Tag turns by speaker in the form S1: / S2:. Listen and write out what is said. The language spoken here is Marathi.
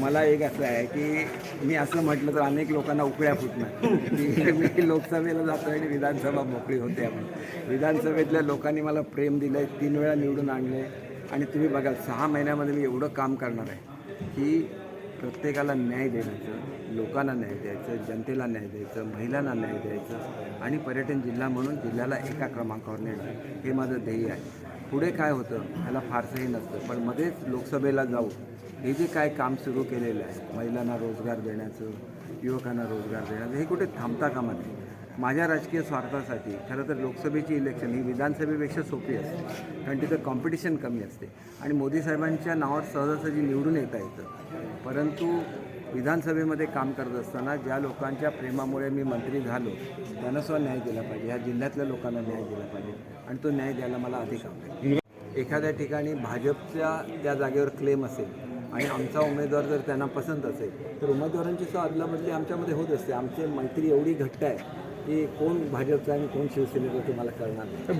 S1: मला एक असं आहे की मी असं म्हटलं तर अनेक लोकांना उकळ्या फुटणार. की मी लोकसभेला जातो आणि विधानसभा मोकळी होते आपण. विधानसभेतल्या लोकांनी मला प्रेम दिलं आहे तीन वेळा निवडून आणले आणि तुम्ही बघाल सहा महिन्यामध्ये मी एवढं काम करणार आहे की प्रत्येकाला न्याय देण्याचं लोकांना न्याय द्यायचं जनतेला न्याय द्यायचं महिलांना न्याय द्यायचं आणि पर्यटन जिल्हा म्हणून जिल्ह्याला एका क्रमांकावर नेणं हे माझं ध्येय आहे. पुढे काय होतं ह्याला फारसंही नसतं. पण मध्येच लोकसभेला जाऊ हे जे काय काम सुरू केलेलं आहे महिलांना रोजगार देण्याचं युवकांना रोजगार देण्याचं हे कुठे थांबता कामा नाही माझ्या राजकीय स्वार्थासाठी खरं तर लोकसभेची इलेक्शन ही विधानसभेपेक्षा सोपी असते कारण तिथं कॉम्पिटिशन कमी असते. आणि मोदी साहेबांच्या नावावर सहजासहजी निवडून येता येतं. परंतु विधानसभेमध्ये काम करत असताना ज्या लोकांच्या प्रेमामुळे मी मंत्री झालो त्यांना सुद्धा न्याय दिला पाहिजे. ह्या जिल्ह्यातल्या लोकांना न्याय दिला पाहिजे. आणि तो न्याय द्यायला मला अधिक आवडेल. एखाद्या ठिकाणी भाजपच्या त्या जागेवर क्लेम असेल आणि आमचा उमेदवार जर त्यांना पसंत असेल तर उमेदवारांची सुद्धा अदलाबदली आमच्यामध्ये होत असते. आमचे मैत्री एवढी घट्ट आहे की कोण भाजपचा आणि कोण शिवसेनेचा तुम्हाला कळणार नाही.